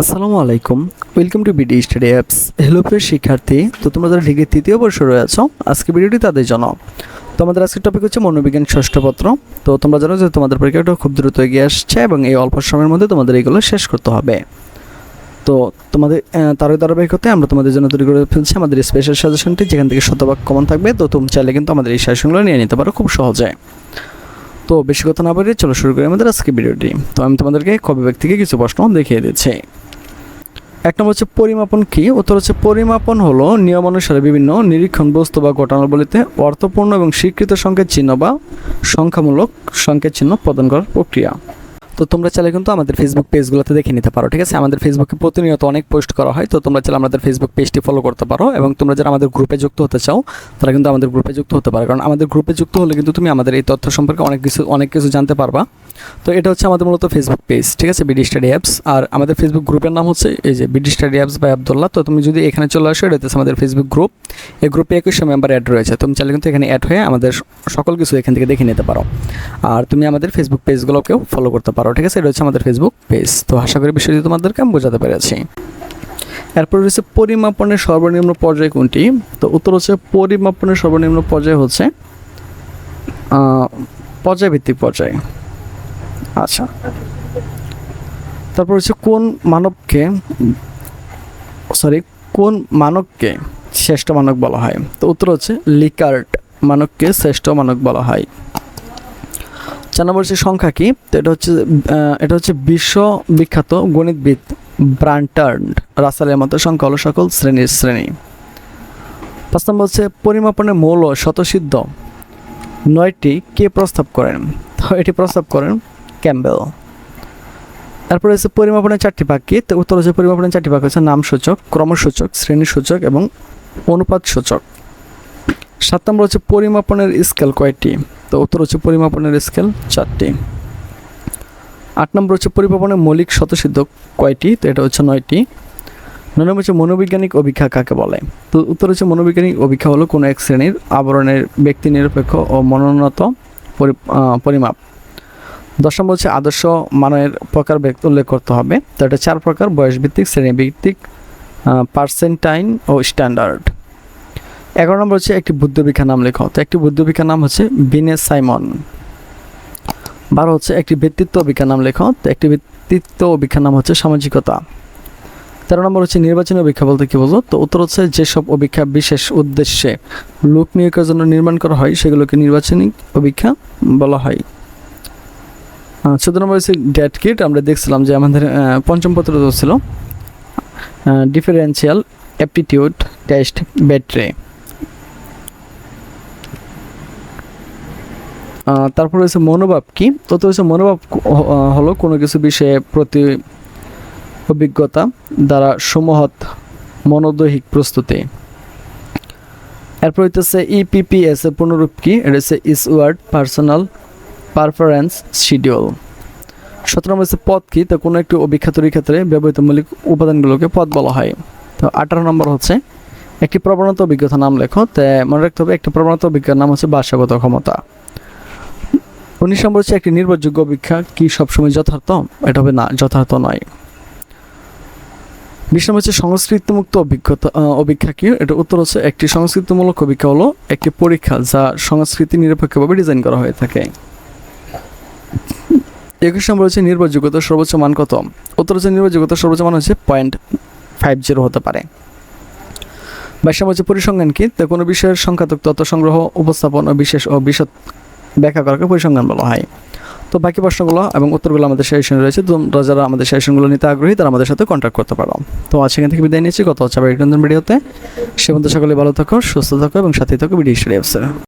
আসসালামু আলাইকুম। Welcome to BD study apps hello প্রিয় শিক্ষার্থী, তো তোমরা যারা ডিগ্রি তৃতীয় বর্ষে রয়েছ আজকে ভিডিওটি তাদের জন্য। তো আমাদের আজকের টপিক হচ্ছে মনোবিজ্ঞান ষষ্ঠ পত্র। তো তোমরা জানো যে তোমাদের পরীক্ষাটা খুব দ্রুত এগিয়ে আসছে এবং এই অল্প সময়ের মধ্যে তোমাদের এগুলো শেষ করতে হবে। তো তোমাদের তারই ধারাবাহিকতে আমরা তোমাদের জন্য তৈরি করে ফেলছি আমাদের স্পেশাল সাজেশনটি যেখান থেকে শতভাগ কমন থাকবে, তো তুমি চাইলে কিন্তু আমাদের এই সাজেশনগুলো নিয়ে নিতে পারো খুব সহজে। তো বেশি কথা না বলে চলো শুরু করি আমাদের আজকে ভিডিওটি। তো আমি তোমাদেরকে কবি ব্যক্তি থেকে কিছু প্রশ্ন দেখিয়ে দিচ্ছি। এক নম্বর হচ্ছে, পরিমাপন কি? উত্তর হচ্ছে, পরিমাপন হল নিয়ম অনুসারে বিভিন্ন নিরীক্ষণ বস্তু বা ঘটনাবলিতে অর্থপূর্ণ এবং স্বীকৃত সংকেত চিহ্ন বা সংখ্যামূলক সংকেত চিহ্ন প্রদান করার প্রক্রিয়া। তো তোমরা চাইলে কিন্তু আমাদের ফেসবুক পেজগুলোতে দেখে নিতে পারো, ঠিক আছে? আমাদের ফেসবুকে প্রতিনিয়ত অনেক পোস্ট করা হয়, তো তোমরা চাইলে আমাদের ফেসবুক পেজটি ফলো করতে পারো এবং তোমরা যারা আমাদের গ্রুপে যুক্ত হতে চাও, তারা কিন্তু আমাদের গ্রুপে যুক্ত হতে পারো। কারণ আমাদের গ্রুপে যুক্ত হলে কিন্তু তুমি আমাদের এই তথ্য সম্পর্কে অনেক কিছু অনেক কিছু জানতে পারবা। তো এটা হচ্ছে আমাদের মূলত ফেসবুক পেজ ঠিক আছে? বিডি স্টাডি অ্যাপস আর আমাদের ফেসবুক গ্রুপের নাম হচ্ছে এই যে BD study apps by Abdullah তো তুমি যদি এখানে চলে আসো, এটা আমাদের ফেসবুক গ্রুপ এই গ্রুপে একুশশো মেম্বার অ্যাড রয়েছে। তুমি চাইলে কিন্তু এখানে অ্যাড হয়ে আমাদের সকল কিছু এখান থেকে দেখে নিতে পারো। আর তুমি আমাদের ফেসবুক পেজগুলোকেও ফলো করতে পারো। ঠিক আছে? এটা হচ্ছে আমাদের ফেসবুক পেজ তো আশা করি বিষয়টি তোমাদেরকে আমি বোঝাতে পেরেছি। এরপর রয়েছে পরিমাপনের সর্বনিম্ন পর্যায় কোনটি? তো উত্তর হচ্ছে পরিমাপনের সর্বনিম্ন পর্যায় হচ্ছে পর্যায়ভিত্তিক পর্যায়। আচ্ছা। তারপর হচ্ছে কোন মানবকে, সরি, কোন মানবকে শ্রেষ্ঠ মানব বলা হয়? তো উত্তর হচ্ছে লিকার্ট মানবকে শ্রেষ্ঠ মানব বলা হয়। চার নম্বর হচ্ছে সংখ্যা কি? তো এটা হচ্ছে এটা হচ্ছে বিশ্ব বিখ্যাত গণিতবিদ ব্রান্টার্ড রাসালের মতো সংখ্যা হলো সকল শ্রেণির শ্রেণি। পাঁচ নম্বর হচ্ছে পরিমাপনের মৌল শতসিদ্ধ নয়টি কে প্রস্তাব করেন? এটি প্রস্তাব করেন ক্যাম্বেল তারপরে হচ্ছে পরিমাপনের চারটি ভাগ কি? তো উত্তর হচ্ছে পরিমাপনের চারটি ভাগ হচ্ছে নাম সূচক ক্রমসূচক শ্রেণি সূচক এবং অনুপাত সূচক সাত নম্বর হচ্ছে পরিমাপনের স্কেল কয়টি? তো উত্তর হচ্ছে পরিমাপনের স্কেল চারটি। আট নম্বর হচ্ছে পরিমাপনের মৌলিক শতসিদ্ধ কয়টি? তো এটা হচ্ছে নয়টি। নয় নম্বর হচ্ছে মনোবৈজ্ঞানিক অভিক্ষা কাকে বলে? তো উত্তর হচ্ছে মনোবৈজ্ঞানিক অভিক্ষা হলো কোনো এক শ্রেণির আবরণের ব্যক্তি নিরপেক্ষ ও আহ, পরিমাপ। দশ নম্বর হচ্ছে আদর্শ মানের প্রকার ব্যক্ত উল্লেখ করতে হবে। তো এটা চার প্রকার বয়সভিত্তিক শ্রেণীভিত্তিক পার্সেন্টাইন ও স্ট্যান্ডার্ড এগারো নম্বর হচ্ছে একটি বুদ্ধবিক্ষা নাম লেখো। তো একটি বুদ্ধবিক্ষা নাম হচ্ছে বিনে সাইমন। বারো হচ্ছে একটি ব্যক্তিত্ব অভিজ্ঞার নাম লেখো। তো একটি ব্যক্তিত্ব অভিজ্ঞার নাম হচ্ছে সামাজিকতা। তেরো নম্বর হচ্ছে নির্বাচনী অভিক্ষা বলতে কি বলতো তো উত্তর হচ্ছে যেসব অভিক্ষা বিশেষ উদ্দেশ্যে লোক নিয়োগের জন্য নির্মাণ করা হয়, সেগুলোকে নির্বাচনী অভিক্ষা বলা হয়। চোদ্দ নম্বর হচ্ছে ডেট কিট আমরা দেখছিলাম যে আমাদের পঞ্চম পত্র ছিল ডিফারেন্সিয়াল অ্যাপটিটিউড টেস্ট ব্যাট্রে। তারপর হচ্ছে মনোভাব কি? তত হচ্ছে মনোভাব হলো কোনো কিছু বিষয়ে প্রতি অভিজ্ঞতা দ্বারা সমহৎ, মনোদৈহিক প্রস্তুতি। এরপর হইতেছে ইপিপিএস এর পুনরূপ কি? এটা হচ্ছে is word personal performance schedule সতেরো নম্বর হচ্ছে পদ কি? তো কোনো একটি অভিক্ষা তৈরির ক্ষেত্রে ব্যবহৃত মৌলিক উপাদানগুলোকে পদ বলা হয়। তো আঠারো নম্বর হচ্ছে একটি প্রবণতা অভিজ্ঞতা নাম লেখো। তো মনে রাখতে হবে, একটি প্রবণতা অভিজ্ঞতার নাম হচ্ছে ভাষাগত ক্ষমতা। উনিশ নম্বর হচ্ছে একটি নির্ভরযোগ্য অভিক্ষা কি সবসময় যথার্থ? এটা হবে না, যথার্থ নয়। বিশ নম্বর হচ্ছে সংস্কৃতিমুক্ত অভিজ্ঞতা অভিক্ষা কি? এটা উত্তর হচ্ছে একটি সংস্কৃতিমূলক অভিক্ষা হলো একটি পরীক্ষা যা সংস্কৃতি নিরপেক্ষভাবে ডিজাইন করা হয়ে থাকে। একুশ নম্বর হচ্ছে নির্ভরযোগ্যতার সর্বোচ্চ মান কত? উত্তর হচ্ছে নির্ভরযোগ্যতার সর্বোচ্চ মান হচ্ছে পয়েন্ট ফাইভ জিরো হতে পারে। বাইশ নম্বর হচ্ছে পরিসংখ্যান কি? তো কোনো বিষয়ের সংখ্যাতক তথ্য সংগ্রহ, উপস্থাপন ও বিশেষ ও বিশদ ব্যাখ্যা করাকে পরিসংখ্যান বলা হয়। তো বাকি প্রশ্নগুলো এবং উত্তরগুলো আমাদের সেশনে রয়েছে। তোমরা যারা আমাদের সেশনগুলো নিতে আগ্রহী, তারা আমাদের সাথে কন্ট্যাক্ট করতে পারো। তো আজ সেখান থেকে বিদায় নিয়েছি কত হচ্ছে আবার ভিডিওতে সে মধ্যে সকলে ভালো থাকো, সুস্থ থাকো এবং সাথে থাকো ভিডিও স্টাডি